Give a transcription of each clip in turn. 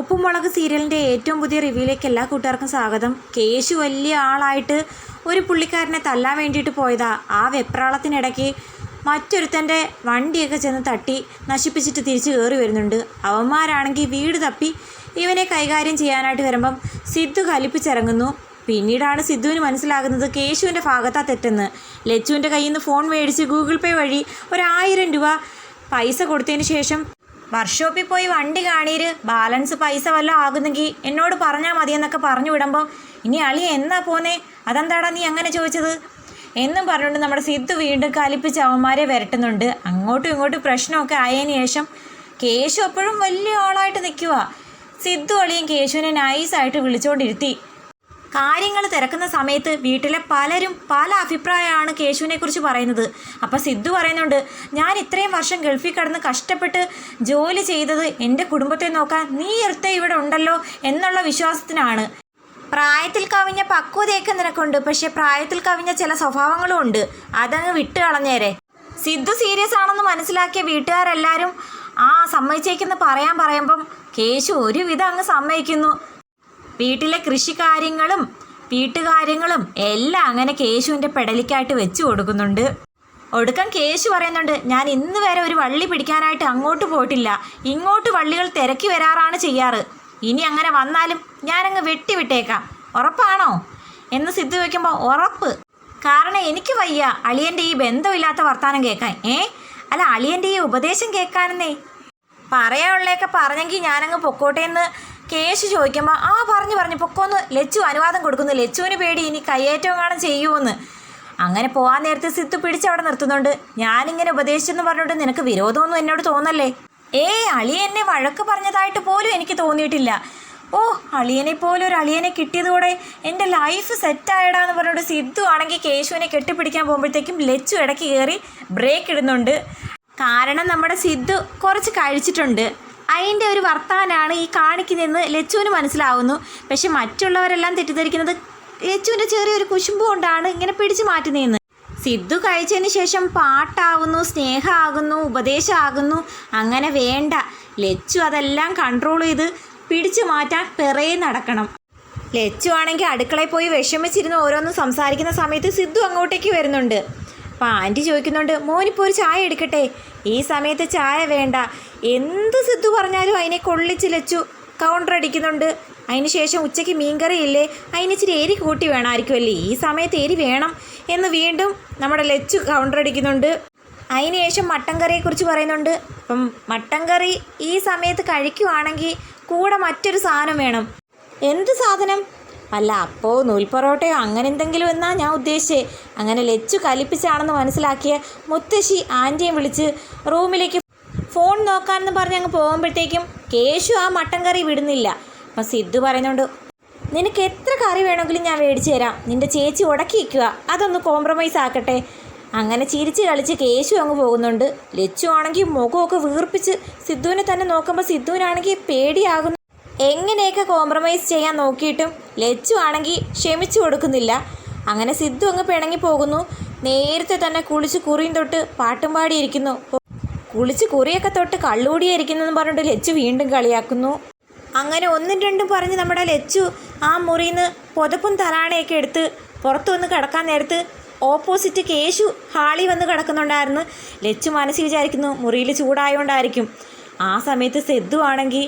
ഉപ്പുമുളക് സീരിയലിന്റെ ഏറ്റവും പുതിയ റിവ്യൂയിലേക്ക് എല്ലാ കൂട്ടുകാർക്കും സ്വാഗതം. കേശു വലിയ ആളായിട്ട് ഒരു പുള്ളിക്കാരനെ തല്ലാൻ വേണ്ടിയിട്ട് പോയതാ. ആ വെപ്രാളത്തിനിടയ്ക്ക് മറ്റൊരുത്തന്റെ വണ്ടിയൊക്കെ ചെന്ന് തട്ടി നശിപ്പിച്ചിട്ട് തിരിച്ച് കയറി വരുന്നുണ്ട്. അവന്മാരാണെങ്കിൽ വീട് തപ്പി ഇവനെ കൈകാര്യം ചെയ്യാനായിട്ട് വരുമ്പം സിദ്ധു കലിപ്പിച്ചിറങ്ങുന്നു. പിന്നീടാണ് സിദ്ധുവിന് മനസ്സിലാകുന്നത് കേശുവിന്റെ ഭാഗത്താ തെറ്റെന്ന്. ലച്ചുവിന്റെ കയ്യിൽ നിന്ന് ഫോൺ മേടിച്ച് ഗൂഗിൾ പേ വഴി ഒരായിരം രൂപ പൈസ കൊടുത്തതിന് ശേഷം വർക്ക്ഷോപ്പിൽ പോയി വണ്ടി കാണീര് ബാലൻസ് പൈസ വല്ലതും ആകുന്നെങ്കിൽ എന്നോട് പറഞ്ഞാൽ മതിയെന്നൊക്കെ പറഞ്ഞു വിടുമ്പോൾ ഇനി അളി എന്നാ പോന്നേ? അതെന്താടാ നീ അങ്ങനെ ചോദിച്ചത്? എന്നും പറഞ്ഞുകൊണ്ട് നമ്മുടെ സിദ്ധു വീണ്ടും കലിപ്പിച്ച് അവന്മാരെ വരട്ടുന്നുണ്ട്. അങ്ങോട്ടും ഇങ്ങോട്ടും പ്രശ്നമൊക്കെ ആയതിനു ശേഷം കേശു അപ്പോഴും വലിയ ആളായിട്ട് നിൽക്കുക സിദ്ധു അളിയും കേശുവിനെ നൈസായിട്ട് വിളിച്ചുകൊണ്ടിരുത്തി കാര്യങ്ങൾ തിരക്കുന്ന സമയത്ത് വീട്ടിലെ പലരും പല അഭിപ്രായമാണ് കേശുവിനെ കുറിച്ച് പറയുന്നത്. അപ്പോൾ സിദ്ധു പറയുന്നുണ്ട് ഞാൻ ഇത്രയും വർഷം ഗൾഫിൽ കടന്ന് കഷ്ടപ്പെട്ട് ജോലി ചെയ്തത് എന്റെ കുടുംബത്തെ നോക്കാൻ നീ എടുത്ത ഇവിടെ ഉണ്ടല്ലോ എന്നുള്ള വിശ്വാസത്തിനാണ്. പ്രായത്തിൽ കവിഞ്ഞ പക്വതയൊക്കെ നിനക്കുണ്ട് പക്ഷേ പ്രായത്തിൽ കവിഞ്ഞ ചില സ്വഭാവങ്ങളും ഉണ്ട്. അതങ്ങ് വിട്ട് കളഞ്ഞേരെ. സിദ്ധു സീരിയസ് ആണെന്ന് മനസ്സിലാക്കിയ വീട്ടുകാരെല്ലാവരും ആ സമ്മതിച്ചേക്കെന്ന് പറയാൻ പറയുമ്പം കേശു ഒരുവിധം അങ്ങ് സമ്മതിക്കുന്നു. വീട്ടിലെ കൃഷികാര്യങ്ങളും വീട്ടുകാര്യങ്ങളും എല്ലാം അങ്ങനെ കേശുവിന്റെ പെടലിക്കായിട്ട് വെച്ചു കൊടുക്കുന്നുണ്ട്. ഒടുക്കം കേശു പറയുന്നുണ്ട് ഞാൻ ഇന്ന് വരെ ഒരു വള്ളി പിടിക്കാനായിട്ട് അങ്ങോട്ട് പോയിട്ടില്ല. ഇങ്ങോട്ട് വള്ളികൾ തിരക്കി വരാറാണ് ചെയ്യാറ്. ഇനി അങ്ങനെ വന്നാലും ഞാനങ്ങ് വെട്ടിവിട്ടേക്കാം. ഉറപ്പാണോ? എന്ന് സിദ്ധു വയ്ക്കുമ്പോൾ ഉറപ്പ്. കാരണം എനിക്ക് വയ്യ അളിയന്റെ ഈ ബന്ധമില്ലാത്ത വർത്തമാനം കേൾക്കാൻ. ഏ? അല്ല അളിയന്റെ ഈ ഉപദേശം കേൾക്കാനെന്നേ. പറയാനുള്ളതൊക്കെ പറഞ്ഞെങ്കിൽ ഞാനങ്ങ് പൊക്കോട്ടെ എന്ന് കേശു ചോദിക്കുമ്പോൾ ആ പറഞ്ഞു പറഞ്ഞു പൊക്കോന്ന്. ലച്ചു അനുവാദം കൊടുക്കുന്നു. ലച്ചുവിന് പേടി ഇനി കയ്യേറ്റവും കാണാൻ ചെയ്യുമെന്ന് അങ്ങനെ പോകാൻ നേരത്തെ സിത്തു പിടിച്ച് അവിടെ നിർത്തുന്നുണ്ട്. ഞാനിങ്ങനെ ഉപദേശിച്ചെന്ന് പറഞ്ഞിട്ട് നിനക്ക് വിരോധമൊന്നും എന്നോട് തോന്നല്ലേ? ഏ അളി എന്നെ വഴക്ക് പറഞ്ഞതായിട്ട് പോലും എനിക്ക് തോന്നിയിട്ടില്ല. ഓ അളിയനെ പോലെ ഒരു അളിയനെ കിട്ടിയതോടെ എന്റെ ലൈഫ് സെറ്റായടാന്ന് പറഞ്ഞിട്ട് സിദ്ധു ആണെങ്കിൽ കേശുവിനെ കെട്ടിപ്പിടിക്കാൻ പോകുമ്പോഴത്തേക്കും ലച്ചു ഇടയ്ക്ക് കയറി ബ്രേക്ക് ഇടുന്നുണ്ട്. കാരണം നമ്മുടെ സിദ്ധു കുറച്ച് കഴിച്ചിട്ടുണ്ട്. അതിന്റെ ഒരു വർത്താനാണ് ഈ കാണിക്കുന്നതെന്ന് ലച്ചുവിന് മനസ്സിലാവുന്നു. പക്ഷെ മറ്റുള്ളവരെല്ലാം തെറ്റിദ്ധരിക്കുന്നത് ലച്ചുവിന്റെ ചെറിയൊരു കുശുമ്പ് കൊണ്ടാണ് ഇങ്ങനെ പിടിച്ചു മാറ്റുന്നതെന്ന്. സിദ്ധു കഴിച്ചതിന് ശേഷം പാട്ടാകുന്നു സ്നേഹമാകുന്നു ഉപദേശമാകുന്നു. അങ്ങനെ വേണ്ട. ലച്ചു അതെല്ലാം കൺട്രോൾ ചെയ്ത് പിടിച്ചു മാറ്റാൻ പിറയെ നടക്കണം. ലച്ചു ആണെങ്കിൽ അടുക്കളയിൽ പോയി വിഷമിച്ചിരുന്ന് ഓരോന്നും സംസാരിക്കുന്ന സമയത്ത് സിദ്ധു അങ്ങോട്ടേക്ക് വരുന്നുണ്ട്. അപ്പോൾ ആന്റി ചോദിക്കുന്നുണ്ട് മോനിപ്പോൾ ഒരു ചായ എടുക്കട്ടെ? ഈ സമയത്ത് ചായ വേണ്ട. എന്ത് സിദ്ധു പറഞ്ഞാലും അതിനെ കൊള്ളിച്ച് ലച്ചു കൗണ്ടർ അടിക്കുന്നുണ്ട്. അതിന് ശേഷം ഉച്ചയ്ക്ക് മീൻകറി ഇല്ലേ? അതിന് ഇച്ചിരി എരി കൂട്ടി വേണമായിരിക്കുമല്ലേ ഈ സമയത്ത് എരി വേണം എന്ന് വീണ്ടും നമ്മുടെ ലച്ചു കൗണ്ടർ അടിക്കുന്നുണ്ട്. അതിന് ശേഷം മട്ടൻ കറിയെക്കുറിച്ച് പറയുന്നുണ്ട്. അപ്പം മട്ടൻ കറി ഈ സമയത്ത് കഴിക്കുവാണെങ്കിൽ കൂടെ മറ്റൊരു സാധനം വേണം. എന്ത് സാധനം? അല്ല അപ്പോ നൂൽപ്പൊറോട്ടയോ അങ്ങനെ എന്തെങ്കിലും എന്നാ ഞാൻ ഉദ്ദേശിച്ചേ. അങ്ങനെ ലച്ചു കലിപ്പിച്ചാണെന്ന് മനസ്സിലാക്കിയ മുത്തശ്ശി ആന്റിയും വിളിച്ച് റൂമിലേക്ക് ഫോൺ നോക്കാമെന്ന് പറഞ്ഞ് അങ്ങ് പോകുമ്പോഴത്തേക്കും കേശു ആ മട്ടൻ കറി വിടുന്നില്ല. അപ്പം സിദ്ധു പറയുന്നുണ്ട് നിനക്ക് എത്ര കറി വേണമെങ്കിലും ഞാൻ മേടിച്ചു തരാം. നിന്റെ ചേച്ചി ഉടക്കി വയ്ക്കുക അതൊന്ന് കോംപ്രമൈസ് ആക്കട്ടെ. അങ്ങനെ ചിരിച്ച് കളിച്ച് കേശു അങ്ങ് പോകുന്നുണ്ട്. ലച്ചു ആണെങ്കിൽ മുഖമൊക്കെ വീർപ്പിച്ച് സിദ്ധുവിനെ തന്നെ നോക്കുമ്പോൾ സിദ്ധുവിനാണെങ്കിൽ പേടിയാകുന്നു. എങ്ങനെയൊക്കെ കോംപ്രമൈസ് ചെയ്യാൻ നോക്കിയിട്ടും ലച്ചു ആണെങ്കിൽ ക്ഷമിച്ചു കൊടുക്കുന്നില്ല. അങ്ങനെ സിദ്ധു അങ്ങ് പിണങ്ങി പോകുന്നു. നേരത്തെ തന്നെ കുളിച്ച് കുറിയും തൊട്ട് പാട്ടും പാടിയിരിക്കുന്നു. കുളിച്ച് കുറിയൊക്കെ തൊട്ട് കള്ളൂടിയായിരിക്കുന്നെന്ന് പറഞ്ഞിട്ട് ലച്ചു വീണ്ടും കളിയാക്കുന്നു. അങ്ങനെ ഒന്നും രണ്ടും പറഞ്ഞ് നമ്മുടെ ലച്ചു ആ മുറിയിൽ നിന്ന് പുതപ്പും തലാണയൊക്കെ എടുത്ത് പുറത്തു വന്ന് കിടക്കാൻ നേരത്ത് ഓപ്പോസിറ്റ് കേശു ഹാളി വന്ന് കിടക്കുന്നുണ്ടായിരുന്നു. ലച്ചു മനസ്സിൽ വിചാരിക്കുന്നു മുറിയിൽ ചൂടായോണ്ടായിരിക്കും. ആ സമയത്ത് സെദ്ദു ആണെങ്കിൽ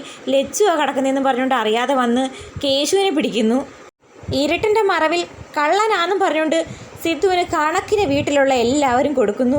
ആ കിടക്കുന്നതെന്ന് പറഞ്ഞുകൊണ്ട് അറിയാതെ വന്ന് കേശുവിനെ പിടിക്കുന്നു. ഇരുട്ടിന്റെ മറവിൽ കള്ളനാന്നും പറഞ്ഞുകൊണ്ട് സിദ്ധുവിന് കണക്കിന് വീട്ടിലുള്ള എല്ലാവരും കൊടുക്കുന്നു.